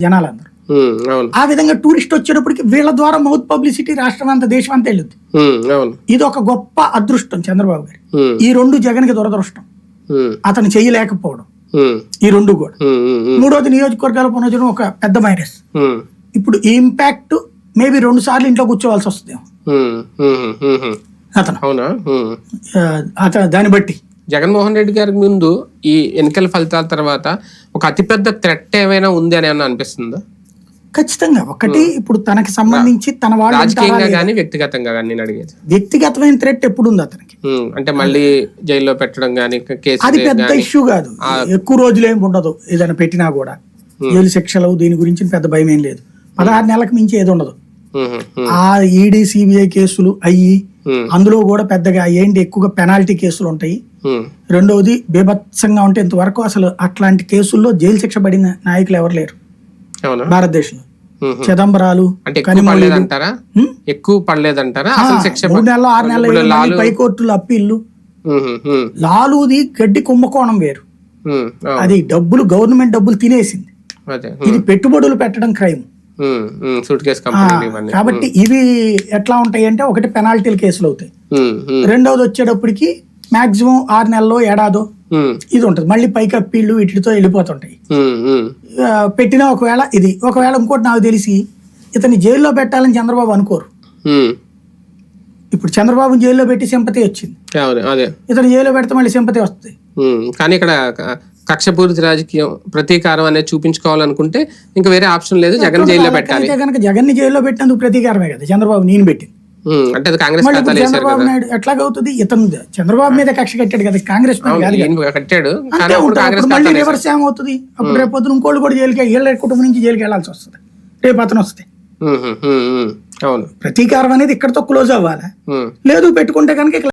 జనాలందరూ. ఆ విధంగా టూరిస్ట్ వచ్చేటప్పటికి వీళ్ళ ద్వారా మౌత్ పబ్లిసిటీ రాష్ట్రం అంతా దేశం అంతా వెళ్ళుద్ది. అవును. ఇది ఒక గొప్ప అదృష్టం చంద్రబాబు గారి. ఈ రెండు జగన్కి దురదృష్టం. ఉమ్, అతను చేయలేకపోవడం. ఈ రెండు కూడా. మూడోది నియోజకవర్గాల పునర్జనం ఒక పెద్ద మైనస్. ఉమ్, ఇప్పుడు ఈ ఇంపాక్ట్ మేబీ రెండు సార్లు ఇంట్లో కూర్చోవాల్సి వస్తుంది. అతను. అతను దాన్ని బట్టి. జగన్మోహన్ రెడ్డి గారికి ముందు ఈ ఎన్నికల ఫలితాల తర్వాత ఒక అతిపెద్ద థ్రెట్ ఏమైనా ఉంది అని ఏమన్నా అనిపిస్తుందా? ఖచ్చితంగా. ఒకటి ఇప్పుడు తనకి సంబంధించి తన వాళ్ళు వ్యక్తిగతంగా కానీ నేను అడిగేది. వ్యక్తిగతమైన థ్రెట్ ఎప్పుడు ఉంది అతనికి అంటే మళ్ళీ జైల్లో పెట్టడం కానీ కేసు అది పెద్ద ఇష్యూ కాదు. ఎక్కువ రోజులు ఏమి ఉండదు ఏదైనా పెట్టినా కూడా. జైలు శిక్షలు దీని గురించి పెద్ద భయం ఏం లేదు. పదహారు నెలలకు మించి ఏది ఉండదు. ఆ ఈడీ సిబిఐ కేసులు అయ్యి. అందులో కూడా పెద్దగా ఏంటి? ఎక్కువగా పెనాల్టీ కేసులు ఉంటాయి. రెండవది బీభత్సంగా ఉంటే ఇంతవరకు అసలు అట్లాంటి కేసుల్లో జైలు శిక్ష పడిన నాయకులు ఎవరు లేరు. భారతదేశంలో. చిదంబరాలు ఎక్కువ పడలేదంటారా? మూడు నెలలు ఆరు నెలలు పైకోర్టులు అప్పీళ్ళు. లాలుది గడ్డి కుంభకోణం వేరు. అది డబ్బులు గవర్నమెంట్ డబ్బులు తినేసింది. ఇది పెట్టుబడులు పెట్టడం క్రైమ్. సూట్ కేసు కంపెనీ ఇవన్నీ. కాబట్టి ఇవి ఎట్లా ఉంటాయి అంటే ఒకటి పెనాల్టీల కేసులు అవుతాయి. రెండవది వచ్చేటప్పటికి మాక్సిమం ఆరు నెలల్లో ఏడాదో ఇది ఉంటుంది. మళ్ళీ పైకి అప్పీళ్ళు వీటితో వెళ్ళిపోతుంటాయి. పెట్టినా ఒకవేళ ఇది ఒకవేళ ఇంకోటి నాకు తెలిసి ఇతన్ని జైల్లో పెట్టాలని చంద్రబాబు అనుకోరు. ఇప్పుడు చంద్రబాబు జైల్లో పెట్టి సింపతి వచ్చింది. ఇతను జైల్లో పెడితే మళ్ళీ సింపతి వస్తుంది. కానీ ఇక్కడ కక్షపూరిత రాజకీయం ప్రతీకారం అనేది చూపించుకోవాలనుకుంటే ఇంకా వేరే ఆప్షన్ లేదు జగన్ జైల్లో పెట్టాలి. కనుక జగన్ జైల్లో పెట్టినందుకు ప్రతీకారమే కదా చంద్రబాబు నేను పెట్టింది. అంటే అది కాంగ్రెస్ చంద్రబాబు నాయుడు ఎట్లాగవుతుంది? ఇతను చంద్రబాబు మీద కక్ష కట్టాడు కదా కాంగ్రెస్ కట్టాడు మళ్ళీ రివర్స్ ఏమవుతుంది? అప్పుడు రేపు పొద్దున ఇంకోళ్ళు కూడా జైలుకి వీళ్ళ కుటుంబం నుంచి జైలుకి వెళ్ళాల్సి వస్తుంది. రేపు అతను వస్తే. అవును. ప్రతీకారం అనేది ఇక్కడతో క్లోజ్ అవ్వాలి. లేదు పెట్టుకుంటే కనుక